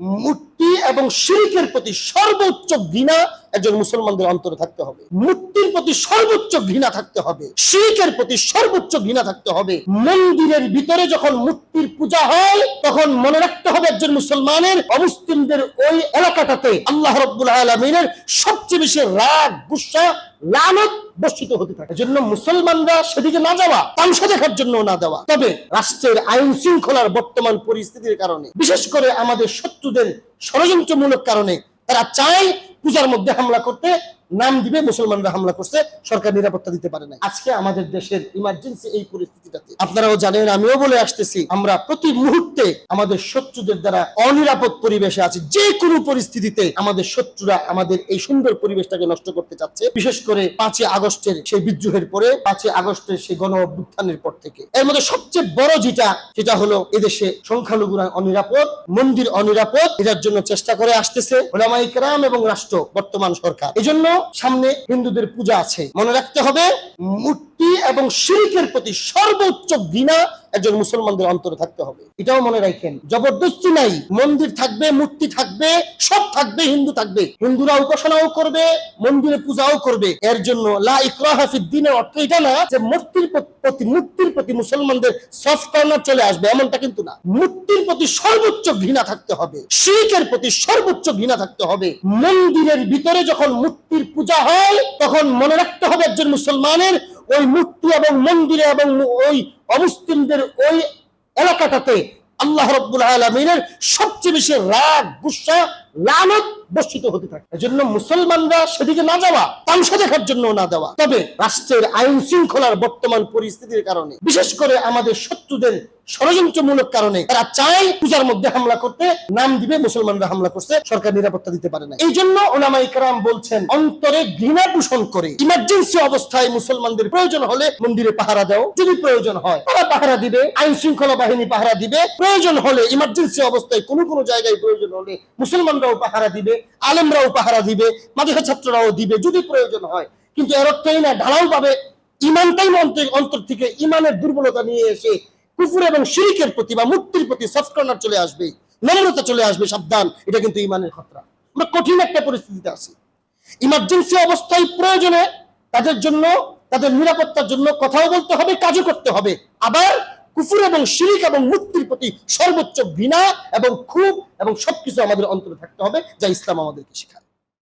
মূর্তি এবং শিরিকের প্রতি সর্বোচ্চ ঘৃণা একজন মুসলমানদের অন্তরে থাকতে হবে। মূর্তির প্রতি সর্বোচ্চ ঘৃণা থাকতে হবে। শিরিকের প্রতি সর্বোচ্চ ঘৃণা থাকতে হবে। মন্দিরের ভিতরে যখন মূর্তির পূজা হয়, তখন মনে রাখতে হবে একজন মুসলমানের অমুসলিমদের ওই এলাকাটাতে আল্লাহ রব্বুল আলমিনের সবচেয়ে বেশি রাগ, গুসা, লানত বর্ষিত হতে থাকে। জন্য মুসলমানরা সেদিকে না যাওয়া, তামসা দেখার জন্য না দেওয়া। তবে রাষ্ট্রের আইন শৃঙ্খলার বর্তমান পরিস্থিতির কারণে, বিশেষ করে আমাদের শত্রুদের ষড়যন্ত্রমূলক কারণে তারা চায় পূজার মধ্যে হামলা করতে নাম দিবে মুসলমানরা হামলা করছে সরকার নিরাপত্তা দিতে পারে না আজকে আমাদের দেশের ইমার্জেন্সি এই পরিস্থিতিটাতে। আপনারাও জানেন আমিও বলে আসতেছি আমরা প্রতি মুহূর্তে আমাদের শত্রুদের দ্বারা অনিরাপদ পরিবেশে আছি। যে কোনো পরিস্থিতিতে আমাদের শত্রুরা আমাদের এই সুন্দর পরিবেশটাকে নষ্ট করতে চাচ্ছে। বিশেষ করে পাঁচই আগস্টের সেই বিদ্রোহের পরে পাঁচই আগস্টের সেই গণ অভ্যুত্থানের পর থেকে। এর মধ্যে সবচেয়ে বড় যেটা সেটা হলো এদেশে সংখ্যালঘুরা অনিরাপদ মন্দির অনিরাপদ এটার জন্য চেষ্টা করে আসতেছে ওলামাই কেরাম এবং রাষ্ট্র বর্তমান সরকার। এজন্য সামনে হিন্দুদের পূজা আছে। মনে রাখতে হবে মূর্তি এবং শিরিকের প্রতি সর্বোচ্চ ঘৃণা একজন মুসলমানদের অন্তরে থাকতে হবে। এটাও মনে রাখেন, জবরদস্তি নাই, মন্দির থাকবে, মূর্তি থাকবে, সব থাকবে, হিন্দু থাকবে। হিন্দুরা উপাসনাও করবে, মন্দিরে পূজাও করবে। এর জন্য লা ইকরাহা ফিদ দ্বীনের অর্থ এটা না যে মূর্তির প্রতি মূর্তির প্রতি মুসলমানদের সফট কর্নার চলে আসবে, এমনটা কিন্তু না। মূর্তির প্রতি সর্বোচ্চ ঘৃণা থাকতে হবে, শিরিকের প্রতি সর্বোচ্চ ঘৃণা থাকতে হবে। মন্দিরের ভিতরে যখন মূর্তির পূজা হয়, তখন মনে রাখতে হবে একজন মুসলমানের ওই মূর্তি এবং মন্দিরে এবং ওই অমুসলিমদের ওই এলাকাটাতে আল্লাহ রব্বুল আলমিনের সবচেয়ে বেশি রাগ, গুসা, লানত বর্ষিত হতে থাকে। এজন্য মুসলমানরা সেদিকে না যাওয়া, তামসা দেখার জন্য না দেওয়া। তবে রাষ্ট্রের আইন শৃঙ্খলার বর্তমান পরিস্থিতির কারণে, বিশেষ করে আমাদের শত্রুদের ষড়যন্ত্রমূলক কারণে তারা চায় পূজার মধ্যে হামলা করতে, নাম দিবে, মুসলমানরা হামলা করছে, সরকার নিরাপত্তা দিতে পারে না এই জন্য ওলামা ইকরাম বলছেন, অন্তরে ঘৃণা পোষণ করে, ইমার্জেন্সি অবস্থায় মুসলমানদের প্রয়োজন হলে মন্দিরে পাহারা দাও। যদি প্রয়োজন হয়, তারা পাহারা দিবে, আইন শৃঙ্খলা বাহিনী পাহারা দিবে। প্রয়োজন হলে ইমার্জেন্সি অবস্থায় কোনো কোনো জায়গায় প্রয়োজন হলে মুসলমানরাও পাহারা দিবে। আলেমরাও পাহারা দিবে মাদ্রাসা ছাত্ররাও দিবে, যদি প্রয়োজন হয়। কিন্তু এর অর্থই না ঢালাও পাবে। ইমানটাই অন্তর থেকে ইমানের দুর্বলতা নিয়ে এসে কুফুর এবং শিরিকের প্রতি বা মুক্তির প্রতি সফট কর্নার চলে আসবে, নম্রতা চলে আসবে, সাবধান। এটা কিন্তু ইমানের খতরা। আমরা কঠিন একটা পরিস্থিতিতে আছি। ইমার্জেন্সি অবস্থায় প্রয়োজনে তাদের জন্য, তাদের নিরাপত্তার জন্য কথাও বলতে হবে, কাজও করতে হবে। আবার কুফুর এবং শিরিক এবং মুক্তির প্রতি সর্বোচ্চ ঘৃণা এবং খুব এবং সবকিছু আমাদের অন্তরে থাকতে হবে, যা ইসলাম আমাদেরকে শেখায়।